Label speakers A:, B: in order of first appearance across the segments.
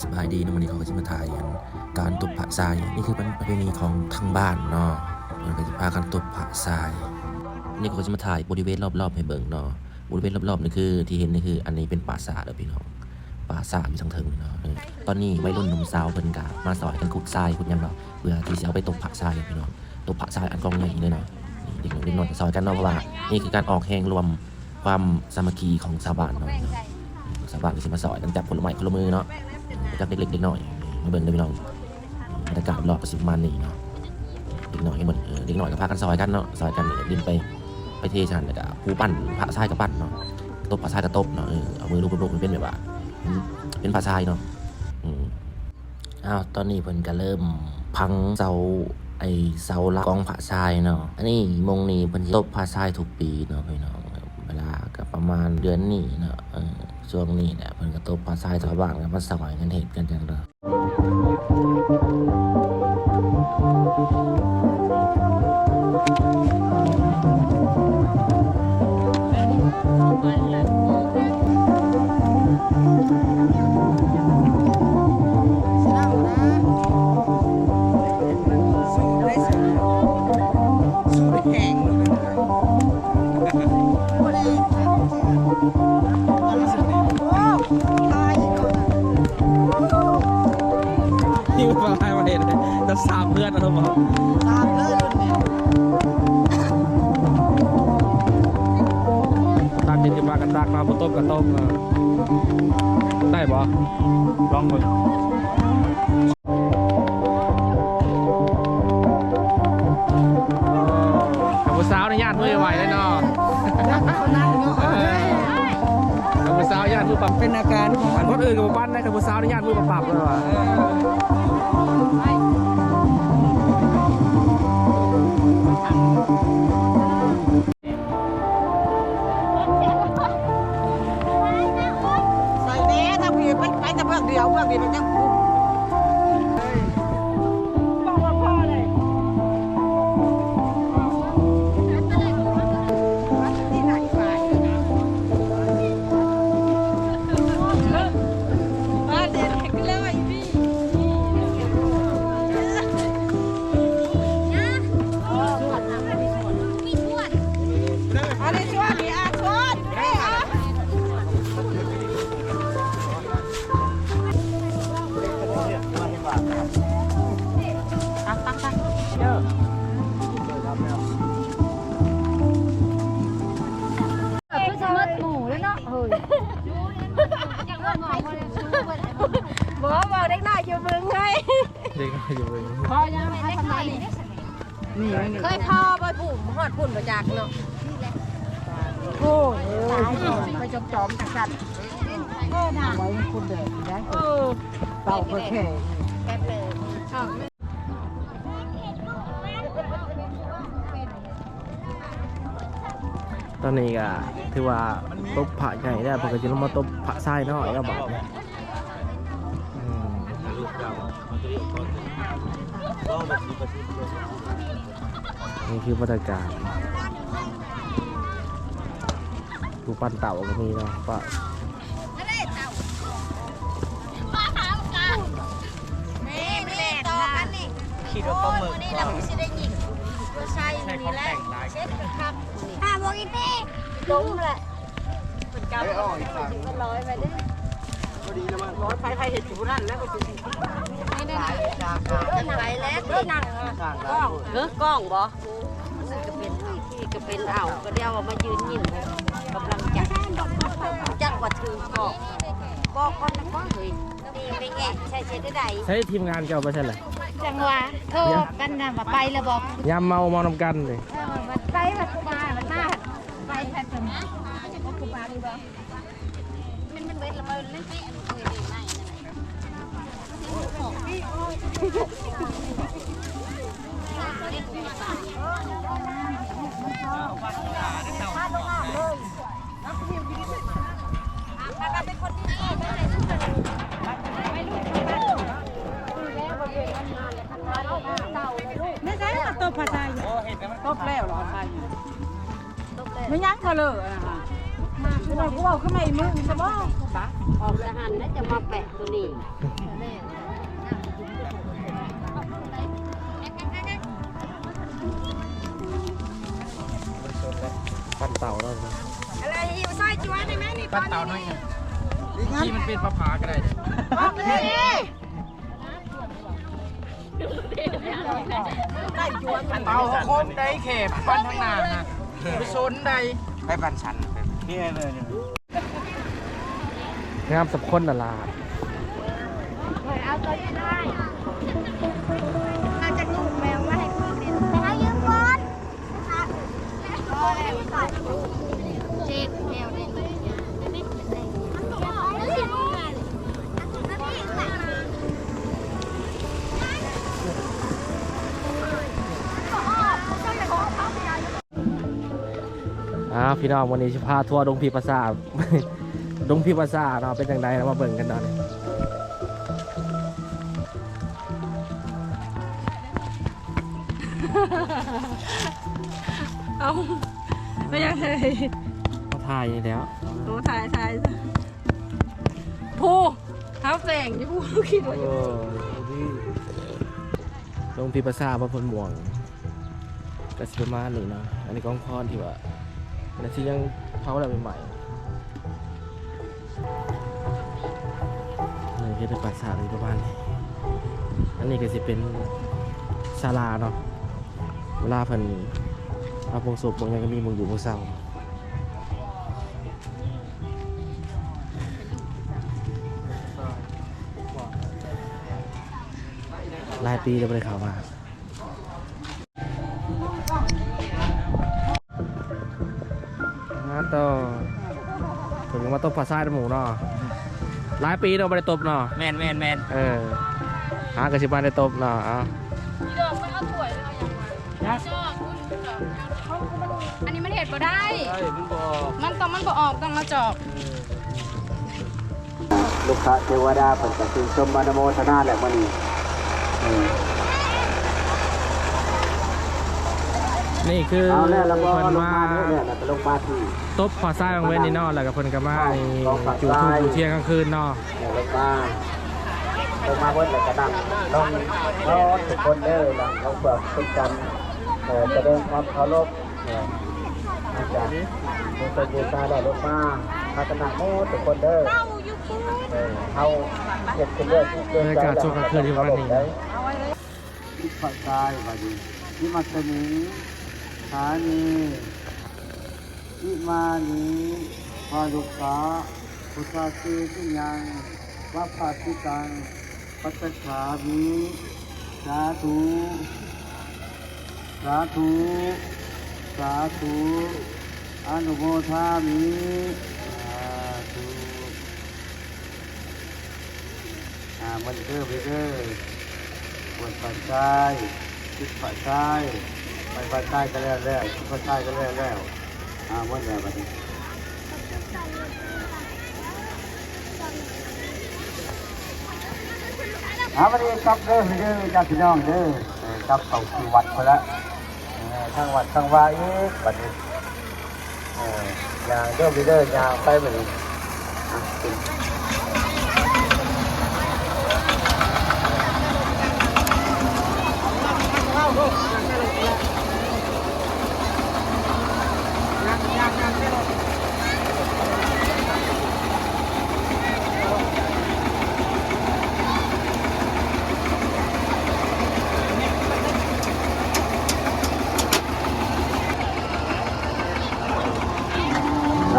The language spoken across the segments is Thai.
A: สบายดีนะวันนี้เขาก็จะมาถ่ายกันการตบผะทรายนี่คือเป็นประเพณีของทางบ้านเนาะมันก็จะพากันตบผะทราย นี่เขาก็จะมาถ่ายบริเวณรอบๆให้เบิ่งเนาะบริเวณรอบๆนี่คือที่เห็นนี่คือ อันนี้เป็นป่าสาเด้อพี่น้องป่าสาอยู่ทางเทิงเนาะตอนนี้วัยรุ่นหนุ่มสาวเพิ่นกะมาสอยกันขุดทรายขุดยังเนาะเพื่อที่จะเอาไปตบผะทรายพี่น้องตบผะทรายอันกองใหญ่เลยเนาะนี่เด็กน้อยเด็กน้อยจะซอยกันเนาะเพราะว่านี่คือการออกแห่งรวมความสามัคคีของชาวบ้านเนาะสาวบ้านก็สิมาสอยกันจับคนลไม้คนละมือเนาะ จับเด็กๆเด็กน้อยมาเบิ่งเด้อพี่น้องบรรยากาศรอบก็สิมาณนี้เนาะเด็กน้อยหมดเออเด็กน้อยก็พากันซอยกันเนาะซอยกันดินไปไปเทชันแล้วก็ผู้ปั้นพระทรายกับปั้นเนาะตบพระทรายกับตบเนาะเออเอามือลูบๆมันเป็นแบบว่าเป็นพระทรายเนาะอืมอ้าวตอนนี้เพิ่นก็เริ่มพังเสาไอเสาหลักองพระทรายเนาะ อันนี้มงนี้เพิ่นตบพระทรายทุกปีเนาะพี่น้อง เวลาก็ประมาณเดือนนี้เนาะ ช่วงนี้เนี่ยเพิ่นก็ตบปลาทรายชาวบ้านก็มาสอยกันเห็ดกันจังเลย
B: ให้มาเห็นจะสามเพื่อนนะทุกคนตักกินกันมากันตักมาพอต้มกันต้มเออได้ปะลองมึงกับผู้สาวในย่านมือไหวเลยเนาะกับผู้สาวย่านมือปรับ
C: เป็นอาการของ
B: อันคนอื่นกับบ้านได้กับผู้สาวในย่านมือปรับเลยว่ะ
C: ใส่ เนี้ถ้าพี่ไปไปแต่เพื่อนเดียวเพื่อนเดียวมันยัง เค
D: ยพอไปผุ่มหอดผุ่นมาจากเนาะโอ้ยตายไปจอมจอมๆจากสัตว์เออน่ะ
C: ไว้คุณเด็กได้
D: เออ
C: เต่าก็แค่
D: แป๊บเลยอ้าว
B: ตอนนี้ก็ถือว่าตบผะใหญ่ได้ปกติเรามาตบผะทรายน้อยก็บาทเนี่ยอืม นี่คือบรรยากาศดูปั้นเต่าก็มีเนาะปะ
D: แม่แม่ต่อกันนี่คิดว่าปลาหมึกนี่เราไม่ได้ยิงก็ใช่นี่แหละเช็ดครับห้าโมงอีเป้ล้มแหละเป็นกำถึงมันร้อยไปเด้
C: ร้อยไฟไฟเห็นอยู่นั่นแล้วก็สิ
D: ไม่ได้ไปแล้วก็นั่งกล้องเออกล้องบ่ก็เป็นที่ก็เป็นเอาก็เดียวมายืนยินกำลังจักจักว่าถือกอกบอกก่อนนะว่าเฮ้ยนี่ไปแงะใช่ใช่ได้ใช้
B: ทีมงานเก่าไปใช่ไหม
D: จังหวะโทรกันนะว่าไปแล้วบอก
B: ยามเมามอนำกันเลย
D: เออมันไปมันมามันมาไปแค่ตรงนี้มันมันเวทละเมินนั่นสิเออดีไม่ ไม่ใช่ตบภาษาอยู่
C: ตบแล้วเหรอไฟไม่ยั้งเขาเลยนะคะคือเรากูเอาขึ้นมาอีกมือจะบอกปะ
D: ออกทหารน่าจะมาแปะตัวนี้
C: เปั
E: ดเต่าน้อยหนึงที่มันเป็นปลาผาก็ได้เต่าโคมได้เข็บปันทางหน้าฮะไปชนได้ไปปันชันนี่เลยงามสับคนละลาด
F: เอาตัวนี้ได้มาจากลูกแมวมา เจ็ดแมวเล่นไม่เป็นไรแล้วสิลูกแล้วนี่
E: อ้าวพี่น้องวันนี้ชิพาทัวร์ดงพีภาษาดงพีภาษาเนาะเป็นจังไดเรามาเบิ่งกันตอนนี้
C: เอา ไม่ยังเลย
E: เขาถ่ายอย่างนี้แล้ว
C: โอ้ถ่ายถ่ายผู้เท้าแสงที่ผู้คิดว่า
E: โอ้พี่ดงพีภาษาพระพลหม่วงกสิประมาณนี้เนาะอันนี้กองพรที่ว่าอันนี้ที่ยังเผาแล้วใหม่ๆนี่คือเป็นปราสาทอะไรประมาณนี้อันนี้ก็จะเป็นศาลาเนาะเวลาเพิ่น เอาพวงศพพวงหยังก็มีมึงอยู่มึงเศร้าหลายปีแล้วไม่ได้ข่าวมางั้นต่อถึงมาตบผัดไส้หมูเนาะหลายปีเราไม่ได้ตบเนาะ
G: แมนแมนแมน
E: เออหากระชิบานได้ตบเนาะเอา
C: อั นนี้มันเห็ดบ่ได้มันต้องมันบ่ออกต้องมาจอก
G: ลูกค้าเทวดาเปิดกระตุ้นชมบานโมทนาแหละมันนี่
E: นี่คือ
G: เอาแล้วแล้วก็
E: เพิ่น
G: ลง
E: มา
G: มาเนี่ยแล้วก็ลงมาที่
E: ตบผัดไส้บางเว้นนี่เนาะแล้วก็เพิ่นก็มาไอ้จู่ทุ่งจู่เที่ยงกลางคืนเนาะ
G: เนี่ยลงมาลงมาเบิ้ลแล้วก็นั่งลงรอทุกคนเด้อนั่งลงเบิกเป็นกันเอ่อแสดงความเคารพเนี่ยอาจารย์มีคนบูชาได้ลงมาพัฒนาโมทุกคนเด้อเอาเก็บขึ้นเรื่อยๆเรื่อยๆ
E: บรรยากาศช่วงกลางคืนที่วันนี้
G: ที่ภาคใต้วันนี้ที่มาสมิงฐานีที่มานีพาลุกาพุทธาสีที่ยังวัปปาติตังปัตตชามิสาธุสาธุ สาธุอนุโมทามิสาธุอ่ามันเด้อไปเด้อบนฝ่ายซ้ายทิศฝ่ายซ้ายไปฝ่ายซ้ายก็แล้วแล้วทิศฝ่ายซ้ายก็แล้วแล้วอ่าวันแล้วบัดนี้อาวันนี้กลับเด้อเด้อญาติพี่น้องเด้อกลับเข้าที่วัดไปและ ทางวัดทางวาอีกบัดนี้อย่างเด้อเดอร์ยางไปบัดนี้อะกิน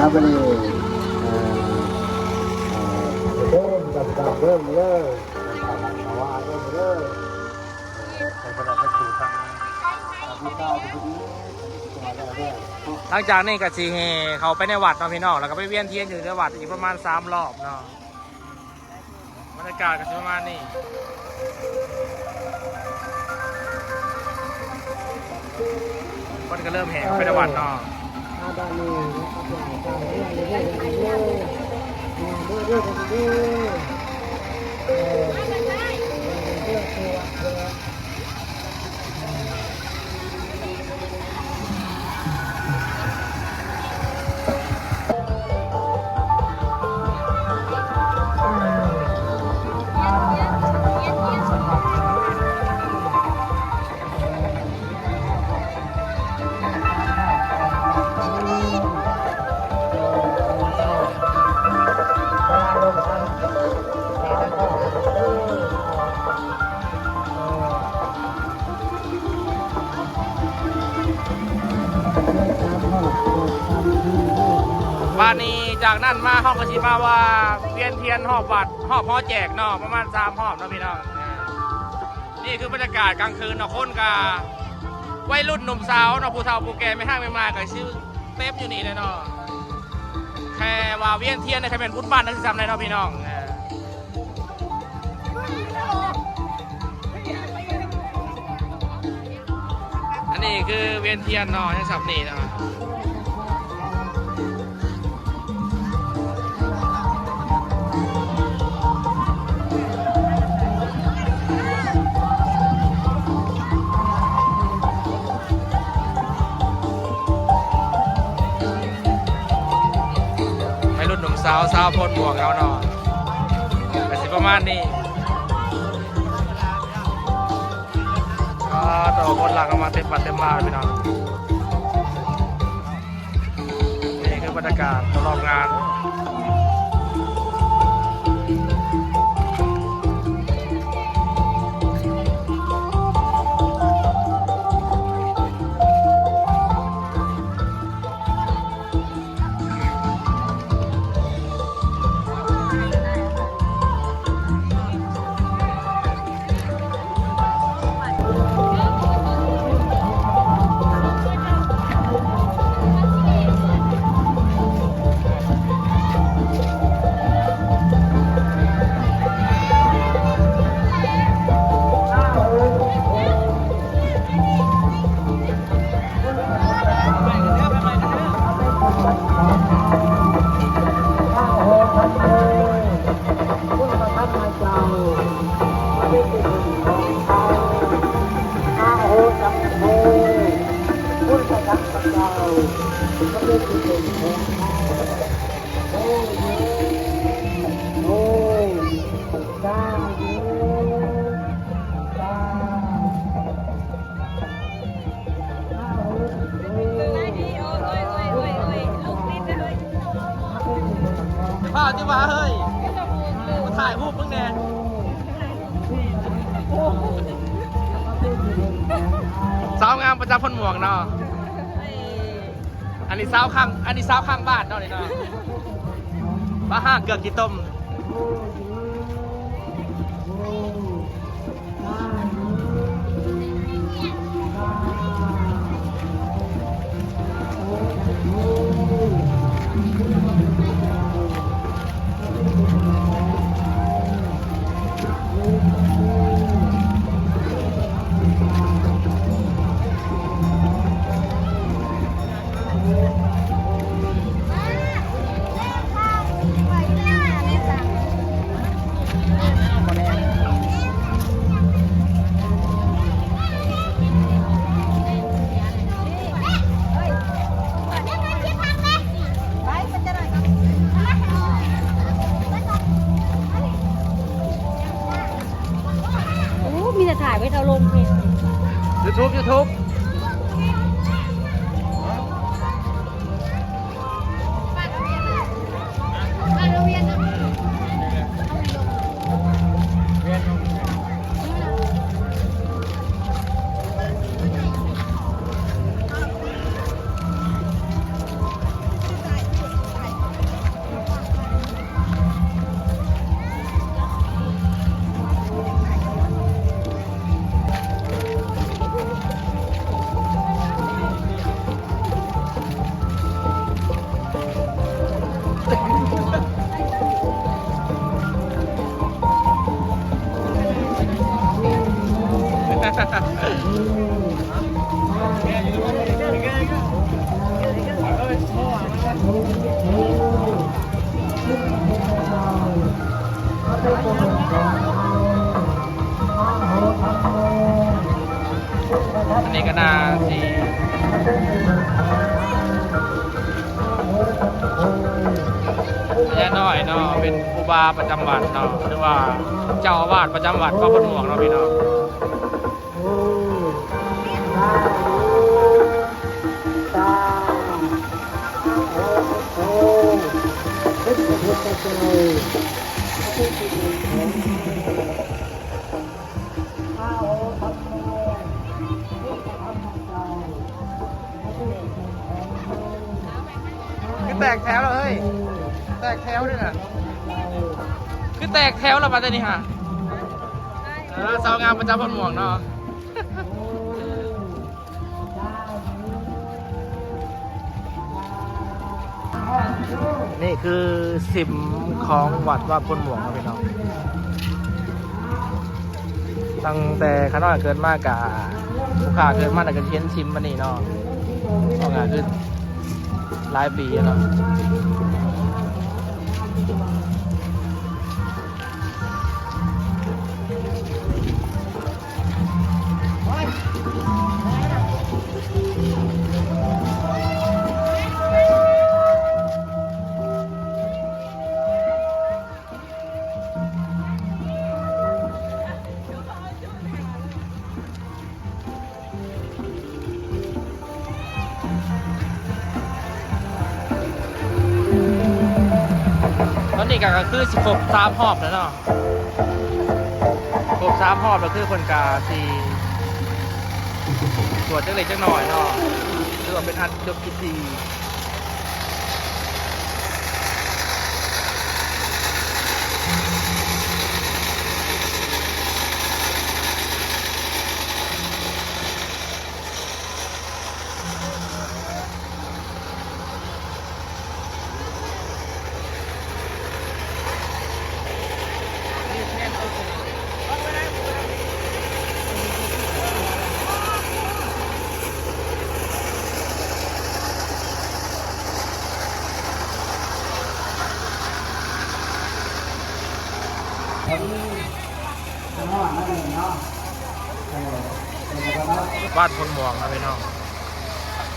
G: ครับวันนี้เอ่อเริ่มกับการเริ่มเลยภาวะเริ่มเลยในขณะที่ถูกทางพิธาที่ดีมาแล้วเนี่ย
E: หลังจากนี้ก็สิเฮเขาไปในวัดเนาะพี่น้องแล้วก็ไปเวียนเทียนอยู่ในวัดอีกประมาณสามรอบเนาะบรรยากาศก็ประมาณนี้คนก็เริ่มแห่เข้าไปในวัดเนาะ
G: เนั้
E: นมาห้องกระชิมาว่าเวียนเทียนหอบบัตรหอบหอแจกเนาะประมาณสามหอบนะพี่น้องนี่คือบรรยากาศกลางคืนเนาะคนกาวัยรุ่นหนุ่มสาวเนาะผู้เฒ่าผู้แก่ไม่ห้างไม่มากับชื่อเต็มอยู่นี่เลยเนาะแค่ว่าเวียนเทียนในใครเป็นบุญบ้านนักศึกษาในเนาะพี่น้องอันนี้คือเวียนเทียนเนาะในสับนี่เนาะ สาวสาวพ่นบวกเขาเนาะแต่สิประมาณนี้ก็ตัวคนหลักก็มาเต็มปัดเต็มมาพี่น้องนี่คือบรรยากาศรอบงาน พ่อที่ว่าเฮ้ยมาถ่ายรูปมึงแน่สาวงามประจำพนหมวกเนาะ อันนี้สาวข้าง อันนี้สาวข้างบ้านเนาะนี่เนาะป้าห้าเกือกกี่ต้ม
D: อั
E: นนี้ก็น่าสียาน้อยเนาะเป็นครูบาประจำวัดเนาะหรือว่าเจ้าอาวาสประจำวัดพระพุทธหมวกเนาะพี่น้อง แตกกแถวแล้วเฮ้ย แตกแถวด้วยน่ะคือแตกแถวแล้วมาแต่นี่ฮะเออสาวงามประจำพนหมวงเนาะนี่คือสิมของวัดว่าพนหมวงครับพี่น้อง ตั้งแต่ข้าน้อยเกินมากกะผู้ขาเกินมากแต่ก็เชียนชิมมานี่เนาะเอางานคือหลายปีแล้วเนาะต ก็คือสิบหกสามหอบแล้วเนาะครบสามหอบแล้วคือคนกาสีตรวจจังเล็กจังหน่อยเนาะหรือว่าเป็นอันจบพิธี บ้านพลหมวงนะพี่น้อง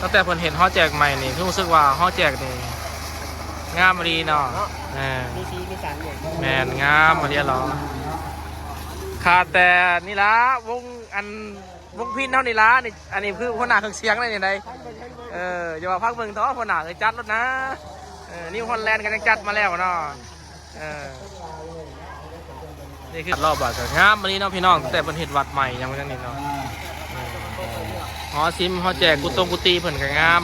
E: ตั้งแต่เพิ่นเห็นฮอแจกใหม่นี่คือรู้สึกว่าฮอแจกนี่งามมาดีเนาะแหม
B: มีสีมีสันเนี่ย
E: แมนงามมาเรียหรอขาดแต่นี่ละวงอันวงพินเท่านี่ละนี่อันนี้คือคนหนาเครื่องเสียงเลยนี่ไดเอออย่ามาพักเมืองท้อคนหนาเลยจัดรถนะเออนี่ฮอลแลนด์ก็ยังจัดมาแล้วเนาะเออนี่คือรอบบัตรงามมาดีเนาะพี่น้องตั้งแต่เพิ่นเห็นวัดใหม่ยังไม่ทันนี่เนาะเออ หอซิมหอแจกกุตงกุตีเพิ่นก็งาม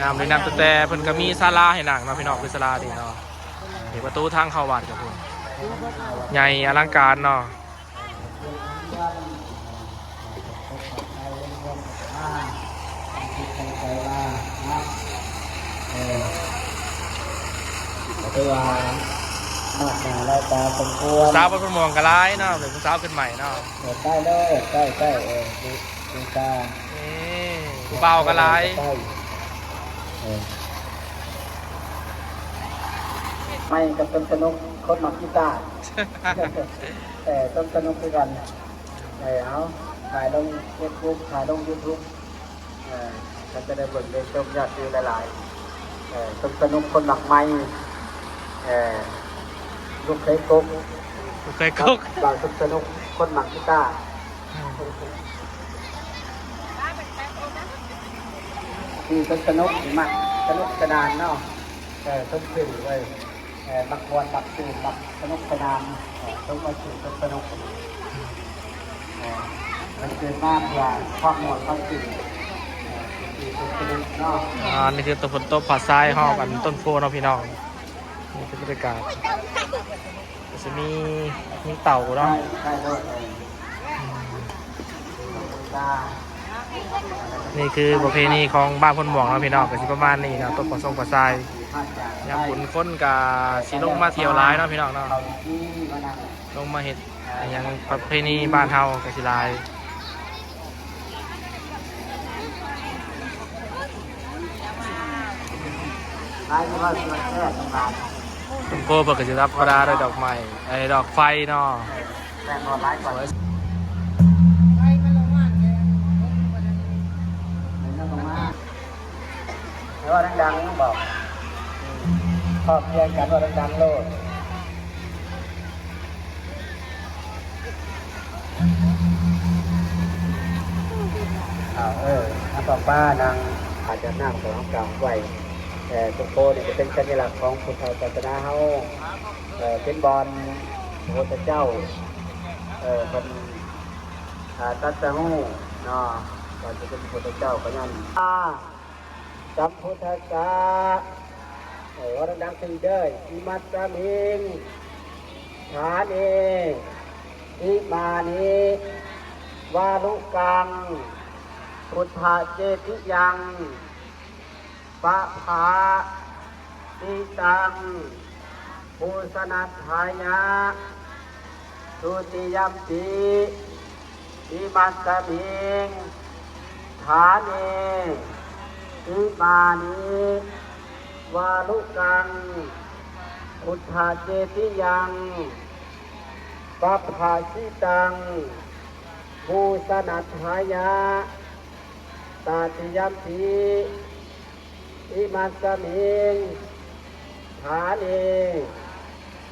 E: งามเลยนำแต่เพิ่นก็มีศาลาให้นั่งเนาะพี่น้องคือศาลาดีเนาะนี่ประตูทางเข้าวัดกับพุ่นใหญ่อลังการเนาะ
G: ตัว มากหนาลายตาสมควร
E: สาวพระมองกระไรเนาะหรือผู้สาวขึ้นใหม่เนาะ
G: เออใกล้เลยใกล้ใกล้เออดูดูตา
E: นี่ผู้เบากระไร
G: ใกล้เออไม่กับต้นสนุกคนมักกีตาร์แต่ต้นสนุกด้วยกันเออเอาถ่ายลงเฟซบุ๊กถ่ายลงยูทูบเออก็จะได้เบิ่งได้ชมยอดวิวหลายๆเออต้นสนุกคนหมักไม้เออ ลูกเคยกก
E: ผู้เคยกุ๊ก
G: บางต้นสนุกคนหมักกีตาร์คือต้นสนุกหมักสนุกกระดานเนาะเออต้นสื่อไว้เออมักควรมักสื่อมักสนุกกระดานเออต้นมาสื่อต้นสนุกมันเกินมากกว่าความหมดความจริงคือเป็นประเด็นเนาะ
E: อ่านี่คือตัวฝนตกผาทรายห้องกันต้นโพเนาะพี่น้อง นี่คือบรรยากาศก็จะมีมีเต่า
G: ได้
E: เนาะ
G: ได้เลยได้
E: นี่คือประเพณีของบ้านพนหมวงเนาะพี่น้องก็สิประมาณนี้เนาะต้นผาทรงผาทราย
G: มาจาก
E: ยามบุญคนกับสีลงมาเที่ยวร้ายเนาะพี่น้องเนาะ
G: เขาที่มานั่ง
E: ลงมาเห็ดอหยังประเพณีบ้านเฮากับสิหลาย
G: ท้ายที่ว่าส่วนแรกของร้า น
E: ต้นโพเปิดก็จะรับประดาด้วยดอกไม้ไอ้ดอกไฟเนาะ
G: แต่นอนร้ายก่อนเลยนั่งลงมาแล้วว่าดังๆต้องบอกชอบเรียนกันว่าดังๆโลดอ้าเออน้าป้านางอาจจะนั่งของกลางไว้ ต่ตุโกนี่จะเป็นสัญลักษณ์ของพุทธศาสนาเฮาเป็นบอลพระพุทธเจ้าเออเป็นตัตหูเนาะก่อนจะเป็นพุทธเจ้าก็ยันอาสัมพุทธสสะเออว่าดังๆตีเด้ออิมัสสมิงฐานเออิมานิวาลุกัง พุทธเจติยัง ปะภาติตังภูสนัทายะสุติยมปิอิมัสสมิงฐานเออิมานิวาลุกังพุทธเจติยังปะภาสิตังภูสนัทายะตาติยมปี อิมัสมิงฐานี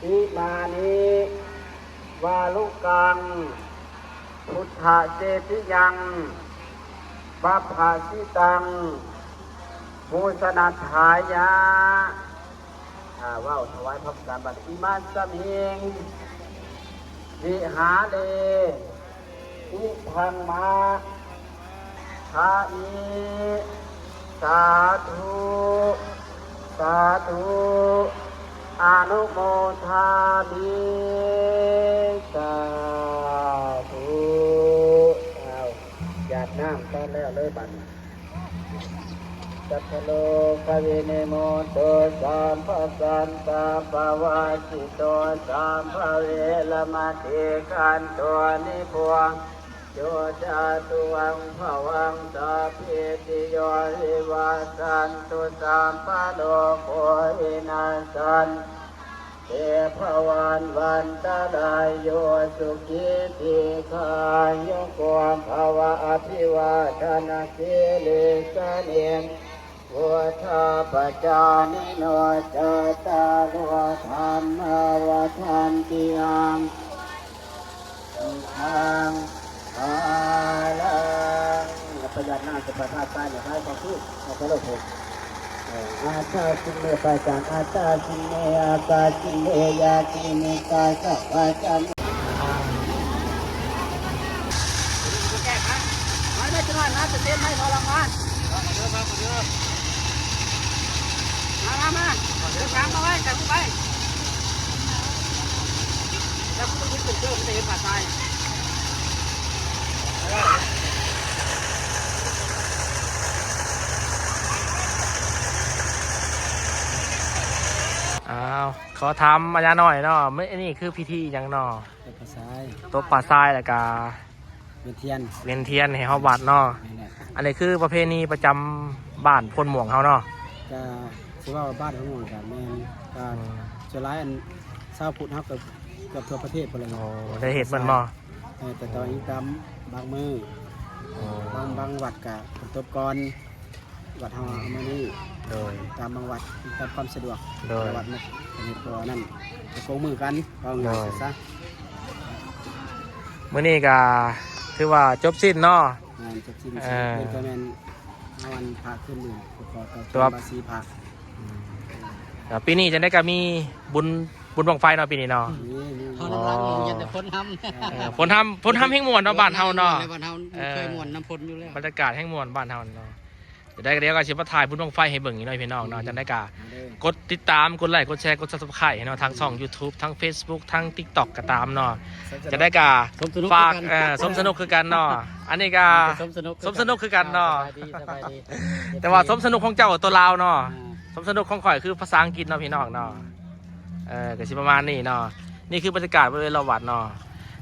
G: อิมานิวาลุกัง พุทธเจติยังบัพพาสิตังมูสนัทายะอ่าว่าวถวายพระการบัตอิมัสมิงวิหาเดอิพังมาทามิ สาธุ สาธุอนุโมทามิสาธุเอาหยาดน้ำต้อนแล้วเลยบัดนี้จัตตโลกเวเนโมโตสามภะสันตาภาวาสิโตสามภะเวลมะเทกันตัวนิพวง โยจาตุวังภวังตาพิติโยหิวาสันตุสัมปะโลโคหินาสันเทพวันวันตาลายโยสุขิติคายโยกวามภาวะอภิวาทนาคิลิสเนนวัฏาปจานิโนจตาโลธรรมวทันติอังทาง อาลังประหยัดน้าสุภาพใต้เนี่ยให้ความพูดเอาไปเลยผมอาตาจิเมปาจังอาตาจิเมอาตาจิเมยาจิเมกาสัพพะจัง
C: มาได้จังหวะนะจะเต้นให้ทรมานมามามาเดี๋ยวช้างมาไว้จับกูไปแล้วกูจะเป็นเจ้ามันจะเห็นผ่าตาย
E: อ้าวขอทำอาจารย์หน่อยเนาะไม่อันนี้คือพิธีหยังเนาะ
B: เป็นภาษา
E: ตบป่าทรายแล้วก็
B: เป็นเทียน
E: เวียนเทียนให้เฮาวัดเนาะ
B: นี่แหละ
E: อันนี้คือประเพณีประจำบ้านพลหม่วงเฮาเนาะ
B: จะชื่อว่าบ้านของหมู่กันแม่นก็จะร้ายอันชาวพุทธเฮาเกือบเกือบทั่วประเทศพุ่นเลย
E: โอ้ได้เห็ดมันบ่
B: เออแต่ตอนนี้ตาม บางมือ
E: โอ้
B: บางบางวัดกะตบก่อนวัดเฮาเอามานี่
E: โดย
B: ตามบางวัดตามความสะดวก
E: โดย
B: วัดนะอันนี้ตัวนั่นจะโกงมือกันเอาเงิน
E: โดย
B: ซะ
E: มื้อนี้ก็ถือว่าจบสิ้นเนาะ
B: งานจะสิ้น
E: เออ
B: เป็นก็แม่นเอาวันพระขึ้นหนึ่งขอต่อ
E: ตัว
B: ภาษีพระ
E: อ่าปีนี้จะได้ก็มีบุญ บุญบังไฟเนาะปีนี้เนาะ
B: นี่นี่
C: เขาน้ำรังอยู่ยันแต่พ้นทำ
E: เออผลทำผลทำแห่งมวลเนาะบ้านเฮาเนาะ
C: ในบ้านเฮาเคยมวนน้ำพ้นอยู่แล้ว
E: บรรยากาศแห่งมวลบ้านเฮาเนาะจะได้ก็เดี๋ยวก็สิมาถ่ายบุญบังไฟให้เบิ่งอีกหน่อยพี่น้องเนาะจังได้ก็
B: มาเด้อก
E: ดติดตามกดไลค์กดแชร์กด subscribe ให้เนาะทางช่อง YouTube ทั้ง Facebook ทั้ง TikTok ก็ตามเนาะจะได้กา
C: สมสนุก
E: ฝาก
C: คือกัน
E: เอ่อสมสนุกคือกันเนาะอันนี้ก็
C: สมสนุก
E: สมสนุกคือกันเนาะ
C: สบายดีสบายดี
E: แต่ว่าสมสนุกของเจ้าตัวลาวเนาะ
C: อ่า
E: สมสนุกของข่อยคือภาษาอังกฤษเนาะพี่น้องเนาะ เออก็ชิประมาณนี้เนาะนี่คือบรรยากาศบริเวณรอบวัดเนาะ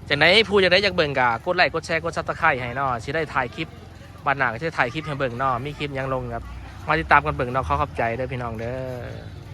E: จากไหนผู้จะได้อยากเบิ่งกะกดไลค์กดแชร์กดซับสไครต์ให้เนาะชิได้ถ่ายคลิปบันหนาก็จะถ่ายคลิปให้เบิ่งเนาะมีคลิปยังลงครับมาติดตามกันเบิ่งเนาะขอขอบใจเด้อพี่น้องเด้อ